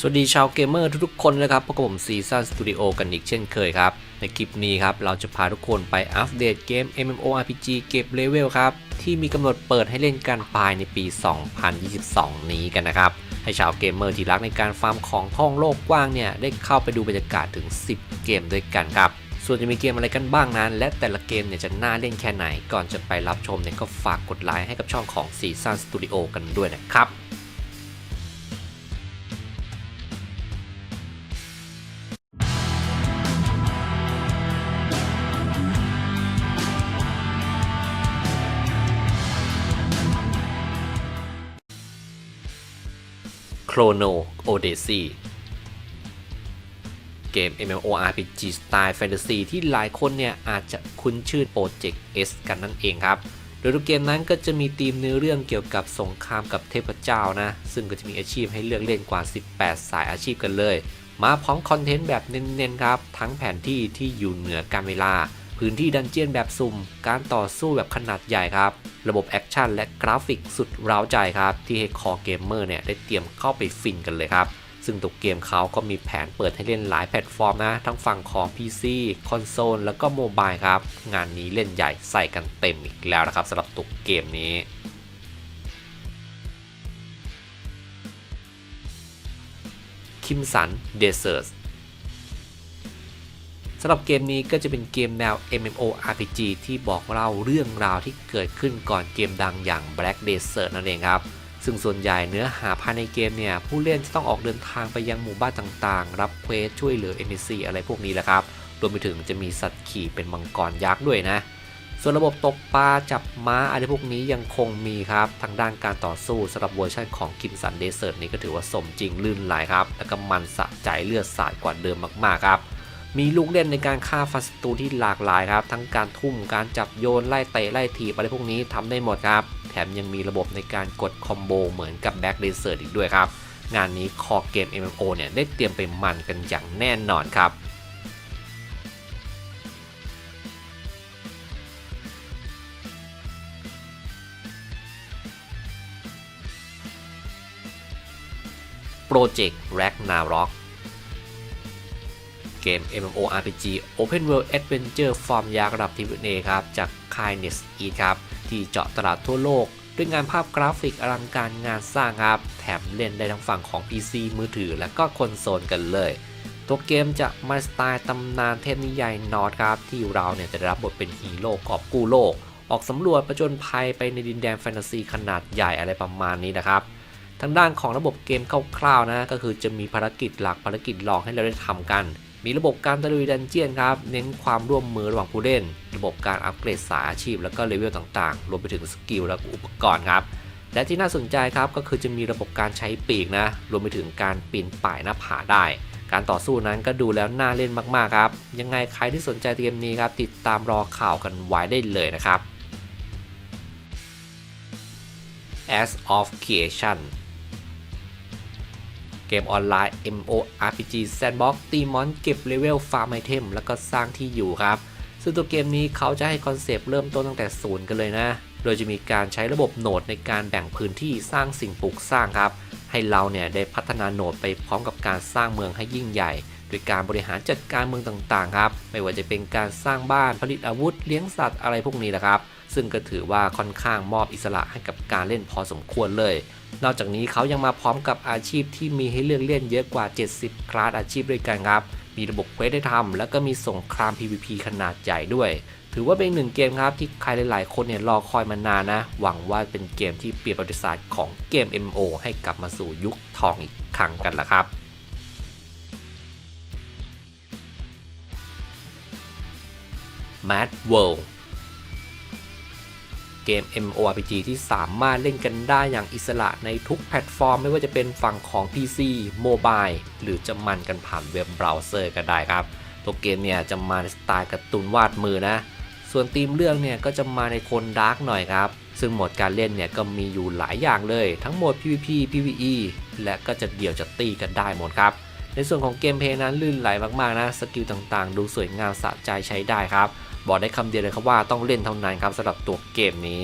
สวัสดีชาวเกมเมอร์ทุกๆคนนะครับพบกับผมซีซันสตูดิโอกันอีกเช่นเคยครับ ในคลิปนี้ครับ เราจะพาทุกคนไปอัปเดตเกม MMORPG เก็บเลเวลครับ ที่มีกำหนดเปิดให้เล่นกันภายในปี 2022 นี้กันนะครับ ให้ชาวเกมเมอร์ที่รักในการฟาร์มของท่องโลกกว้างเนี่ย ได้เข้าไปดูบรรยากาศถึง 10 เกมด้วยกันครับส่วนจะมีเกมอะไรกันบ้างนั้น และแต่ละเกมเนี่ยจะน่าเล่นแค่ไหนก่อนจะไปรับชมเนี่ยก็ฝากกดไลค์ให้กับช่องของซีซันสตูดิโอกันด้วยนะครับ Chrono Odyssey เกม MMORPG สไตล์แฟนตาซีที่หลายคนเนี่ยอาจจะคุ้นชื่อ Project S กันนั่นเองครับ โดยทุกเกมนั้นก็จะมีธีมเนื้อเรื่องเกี่ยวกับสงครามกับเทพเจ้านะ ซึ่งก็จะมีอาชีพให้เลือกเล่นกว่า 18 สายอาชีพกันเลย มาพร้อมคอนเทนต์แบบเน้นๆครับ ทั้งแผนที่ที่อยู่เหนือการเวลา พื้นที่ดันเจียนแบบสุ่ม การต่อสู้แบบขนาดใหญ่ครับ ระบบแอคชั่นและกราฟิกสุดร้าวใจครับ ที่ให้คอเกมเมอร์เนี่ยได้เตรียมเข้าไปฟินกันเลยครับ ซึ่งตัวเกมเขาก็มีแผนเปิดให้เล่นหลายแพลตฟอร์มนะ ทั้งฝั่งของ PC คอนโซลแล้วก็โมบายครับ งานนี้เล่นใหญ่ใส่กันเต็มอีกแล้วนะครับสำหรับตัวเกมนี้คิมสันเดเซอร์สำหรับเกมนี้ก็จะเป็นเกมแนว MMORPG ที่บอกเล่าเรื่องราวที่เกิดขึ้นก่อนเกมดังอย่าง Black Desert นั่นเองครับ ซึ่งส่วนใหญ่เนื้อหาภายในเกมเนี่ย ผู้เล่นจะต้องออกเดินทางไปยังหมู่บ้านต่างๆ รับเควสช่วยเหลือ NPC อะไรพวกนี้แหละครับ รวมไปถึงจะมีสัตว์ขี่เป็นมังกรยักษ์ด้วยนะ ส่วนระบบตกปลาจับม้าอะไรพวกนี้ยังคงมีครับ ทางด้านการต่อสู้สำหรับเวอร์ชันของคิมสันเดเซอร์นี่ก็ถือว่าสมจริงลื่นไหลครับ แล้วก็มันสะใจเลือดสาดกว่าเดิมมากๆครับ มีลูกเล่นในการฆ่าฟันศัตรูที่หลากหลายครับ ทั้งการทุ่มการจับโยนไล่เตะไล่ถีบอะไรพวกนี้ทำได้หมดครับ แถมยังมีระบบในการกดคอมโบเหมือนกับแบ็กเดเซอร์อีกด้วยครับ งานนี้คอเกม MMO เนี่ยได้เตรียมไปมันกันอย่างแน่นอนครับ Project Ragnarok เก กม MMORPG Open World Adventure ฟอร์มยากระดับ AAA ครับ จากค่าย NetEase ครับ ที่เจาะตลาดทั่วโลก ด้วยงานภาพกราฟิกอลังการงานสร้างครับ แถมเล่นได้ทั้งฝั่งของ PC มือถือและก็คอนโซลกันเลย ตัวเกมจะมาสไตล์ตำนานเทพนิยายนอร์ดครับ ที่เราเนี่ยจะได้รับบทเป็นฮีโร่กอบกู้โลก ออกสำรวจประจนภัยไปในดินแดนแฟนตาซีขนาดใหญ่อะไรประมาณนี้นะครับทางด้านของระบบเกมคร่าวๆนะก็คือจะมีภารกิจหลักภารกิจรองให้เราได้ทำกัน มีระบบการตะลุยดันเจียนครับ เน้นความร่วมมือระหว่างผู้เล่น ระบบการอัปเกรดสายอาชีพ แล้วก็เลเวลต่างๆ รวมไปถึงสกิลและอุปกรณ์ครับ และที่น่าสนใจครับก็คือจะมีระบบการใช้ปีกนะ รวมไปถึงการปีนป่ายหน้าผาได้ การต่อสู้นั้นก็ดูแล้วน่าเล่นมากๆครับ ยังไงใครที่สนใจเกมนี้ครับติดตามรอข่าวกันไว้ได้เลยนะครับ As of Creation เกมออนไลน์ MORPG Sandbox ตีมอนเก็บเลเวลฟาร์มไอเทมแล้วก็สร้างที่อยู่ครับ ซึ่งตัวเกมนี้เขาจะให้คอนเซปต์เริ่มต้นตั้งแต่ศูนย์กันเลยนะ โดยจะมีการใช้ระบบโหนดในการแบ่งพื้นที่สร้างสิ่งปลูกสร้างครับ ให้เราเนี่ยได้พัฒนาโหนดไปพร้อมกับการสร้างเมืองให้ยิ่งใหญ่โดยการบริหารจัดการเมืองต่างๆครับ ไม่ว่าจะเป็นการสร้างบ้านผลิตอาวุธเลี้ยงสัตว์อะไรพวกนี้แหละครับ ซึ่งก็ถือว่าค่อนข้างมอบอิสระให้กับการเล่นพอสมควรเลย นอกจากนี้เขายังมาพร้อมกับอาชีพที่มีให้เลือกเล่นเยอะกว่า 70 คลาสอาชีพด้วยกันครับ มีระบบเควสให้ทำแล้วก็มีสงคราม PVP ขนาดใหญ่ด้วย ถือว่าเป็นหนึ่งเกมครับที่ใครหลาย ๆ คนเนี่ยรอคอยมานานนะ หวังว่าเป็นเกมที่เปลี่ยนประวัติศาสตร์ของเกม MO ให้กลับมาสู่ยุคทองอีกครั้งกันละครับ Mad World เกม MMORPG ที่สามารถเล่นกันได้อย่างอิสระในทุกแพลตฟอร์ม ไม่ว่าจะเป็นฝั่งของ PC Mobile หรือจะมันกันผ่านเว็บเบราว์เซอร์ก็ได้ครับ ตัวเกมเนี่ยจะมาในสไตล์การ์ตูนวาดมือนะ ส่วนธีมเรื่องเนี่ยก็จะมาในโทนดาร์กหน่อยครับ ซึ่งโหมดการเล่นเนี่ยก็มีอยู่หลายอย่างเลย ทั้งโหมด PVP PVE และก็จะเดี่ยวจะตีกันได้หมดครับ ในส่วนของเกมเพลย์นั้นลื่นไหลมากๆนะสกิลต่างๆ ดูสวยงามสะใจใช้ได้ครับ บอกได้คำเดียวเลยครับว่าต้องเล่นเท่านั้นครับสำหรับตัวเกมนี้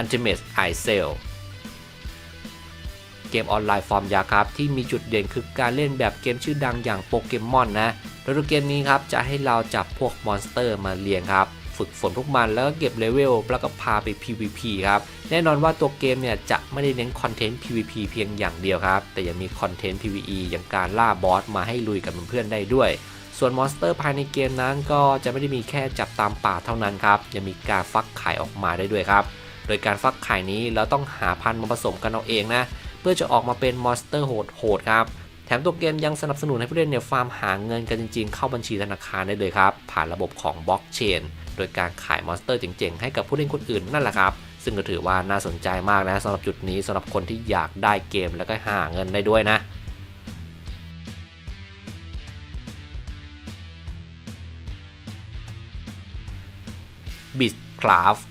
Ultimate i c e l เกมออนไลน์ฟอร์มยาครับ ที่มีจุดเด่นคือการเล่นแบบเกมชื่อดังอย่างโปเกมอนนะโดยเกมนี้ครับ จะให้เราจับพวกมอนสเตอร์มาเลี้ยงครับ ฝึกฝนพวกมันแล้วก็เก็บเลเวลแล้วก็พาไป PVP ครับ แน่นอนว่าตัวเกมเนี่ยจะไม่ได้เน้นคอนเทนต์ PVP เพียงอย่างเดียวครับ แต่ยังมีคอนเทนต์ PVE อย่างการล่าบอสมาให้ลุยกับเพื่อนๆได้ด้วย ส่วนมอนสเตอร์ภายในเกมนั้นก็จะไม่ได้มีแค่จับตามป่าเท่านั้นครับยังมีการฟักไข่ออกมาได้ด้วยครับ โดยการฟักไข่นี้เราต้องหาพันธุ์มาผสมกันเอาเองนะเพื่อจะออกมาเป็นมอนสเตอร์โหดๆครับแถมตัวเกมยังสนับสนุนให้ผู้เล่นเนี่ยฟาร์มหาเงินกันจริงๆ เข้าบัญชีธนาคารได้เลยครับ ผ่านระบบของบล็อกเชน โดยการขายมอนสเตอร์เจ๋งๆ ให้กับผู้เล่นคนอื่นนั่นแหละครับ ซึ่งก็ถือว่าน่าสนใจมากนะสำหรับจุดนี้สำหรับคนที่อยากได้เกมแล้วก็หาเงินได้ด้วยนะ b i t c r a f t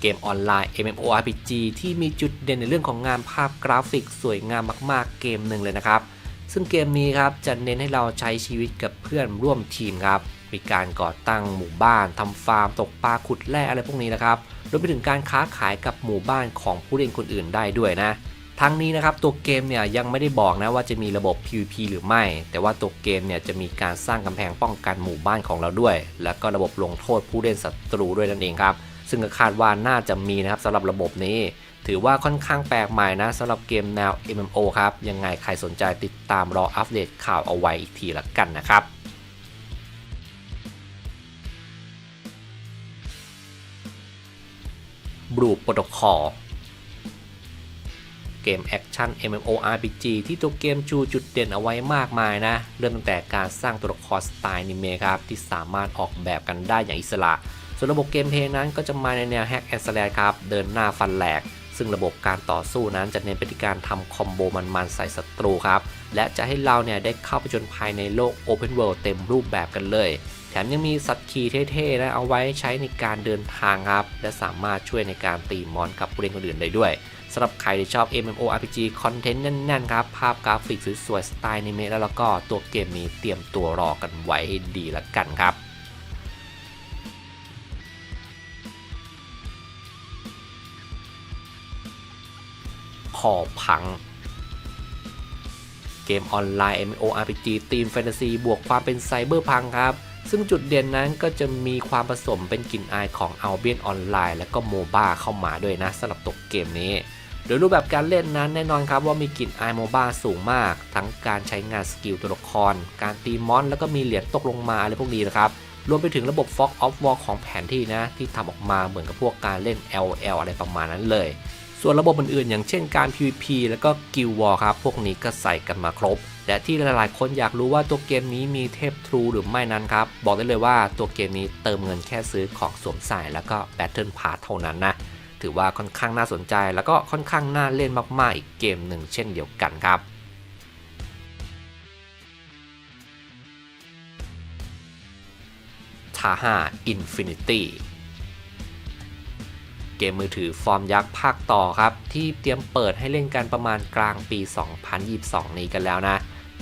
เกมออนไลน์ MMORPG ที่มีจุดเด่นในเรื่องของงานภาพกราฟิกสวยงามมากๆ เกมหนึ่งเลยนะครับ ซึ่งเกมนี้ครับจะเน้นให้เราใช้ชีวิตกับเพื่อนร่วมทีมครับ มีการก่อตั้งหมู่บ้านทำฟาร์มตกปลาขุดแร่อะไรพวกนี้นะครับรวมไปถึงการค้าขายกับหมู่บ้านของผู้เล่นคนอื่นได้ด้วยนะทั้งนี้นะครับตัวเกมเนี่ยยังไม่ได้บอกนะว่าจะมีระบบ PVP หรือไม่ แต่ว่าตัวเกมเนี่ยจะมีการสร้างกำแพงป้องกันหมู่บ้านของเราด้วย แล้วก็ระบบลงโทษผู้เล่นศัตรูด้วยนั่นเองครับ ซึ่งก็คาดว่าน่าจะมีนะครับสำหรับระบบนี้ ถือว่าค่อนข้างแปลกใหม่นะสำหรับเกมแนว MMO ครับ ยังไงใครสนใจติดตามรออัปเดตข่าวเอาไว้อีกทีละกันนะครับ Blue Protocol เกมแอคชั่น MMORPG ที่ตัวเกมชูจุดเด่นเอาไว้มากมายนะ เริ่มตั้งแต่การสร้างตัวละครสไตล์นิเมะครับ ที่สามารถออกแบบกันได้อย่างอิสระ ส่วนระบบเกมเพลย์นั้นก็จะมาในแนวแฮกแอนด์สแลดครับ เดินหน้าฟันแหลก ซึ่งระบบการต่อสู้นั้นจะเน้นไปที่การทำคอมโบมันๆใส่ศัตรูครับ และจะให้เราเนี่ยได้เข้าไปจนภายในโลก Open World เต็มรูปแบบกันเลย ถมยังมีสัตว์ขี่เท่ๆนะเอาไว้ใช้ในการเดินทางครับ และสามารถช่วยในการตีมอนกับผู้เล่นคนอื่นได้ด้วยสำหรับใครที่ชอบ MMORPG คอนเทนต์แน่นๆครับ ภาพกราฟิกสวยๆสไตล์นิเมะแล้วก็ตัวเกมนี้เตรียมตัวรอกันไว้ให้ดีละกันครับพอพังเกมออนไลน์ MMORPG ทีมแฟนตาซีบวกความเป็นไซเบอร์พังครับ ซึ่งจุดเด่นนั้นก็จะมีความผสมเป็นกลิ่นอายของอัลเบียนออนไลน์และก็โมบ้าเข้ามาด้วยนะสำหรับตัวเกมนี้ โดยรูปแบบการเล่นนั้นแน่นอนครับว่ามีกลิ่นอายโมบ้าสูงมาก ทั้งการใช้งานสกิลตัวละคร การตีมอน แล้วก็มีเหรียญตกลงมาอะไรพวกนี้นะครับรวมไปถึงระบบ Fog of War ของแผนที่นะ ที่ทำออกมาเหมือนกับพวกการเล่น LL อะไรประมาณนั้นเลย ส่วนระบบอื่นๆ อย่างเช่นการ PVP แล้วก็ Guild War ครับ พวกนี้ก็ใส่กันมาครบ และที่หลายๆ คนอยากรู้ว่าตัวเกมนี้มีเทพทรูหรือไม่นั้นครับ บอกได้เลยว่าตัวเกมนี้เติมเงินแค่ซื้อของสวมใส่แล้วก็ Battle Pass เท่านั้นนะ ถือว่าค่อนข้างน่าสนใจแล้วก็ค่อนข้างน่าเล่นมากๆ อีกเกมหนึ่งเช่นเดียวกันครับทาห้า Infinity เกมมือถือฟอร์มยักษ์ภาคต่อครับ ที่เตรียมเปิดให้เล่นกันประมาณกลางปี 2022 นี้กันแล้วนะ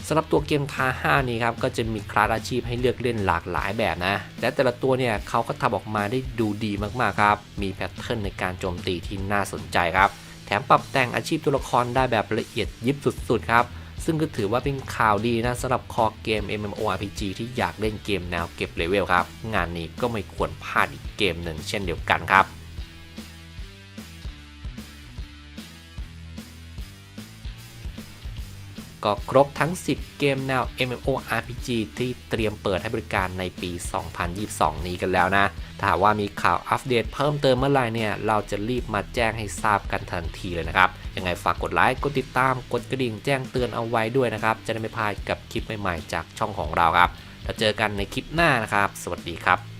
สำหรับตัวเกมทาห้านี้ครับก็จะมีคลาสอาชีพให้เลือกเล่นหลากหลายแบบนะ และแต่ละตัวเนี่ยเขาก็ทำออกมาได้ดูดีมากๆครับ มีแพทเทิร์นในการโจมตีที่น่าสนใจครับ แถมปรับแต่งอาชีพตัวละครได้แบบละเอียดยิบสุดๆครับซึ่งก็ถือว่าเป็นข่าวดีนะสำหรับคอเกม MMORPG ที่อยากเล่นเกมแนวเก็บเลเวลครับ งานนี้ก็ไม่ควรพลาดอีกเกมหนึ่งเช่นเดียวกันครับ ก็ครบทั้ง 10 เกมแนว MMORPG ที่เตรียมเปิดให้บริการในปี 2022 นี้กันแล้วนะ ถ้าหากว่ามีข่าวอัปเดตเพิ่มเติมเมื่อไหร่เนี่ย เราจะรีบมาแจ้งให้ทราบกันทันทีเลยนะครับ ยังไงฝากกดไลค์ กดติดตาม กดกระดิ่งแจ้งเตือนเอาไว้ด้วยนะครับ จะได้ไม่พลาดกับคลิปใหม่ๆ จากช่องของเราครับ แล้วเจอกันในคลิปหน้านะครับ สวัสดีครับ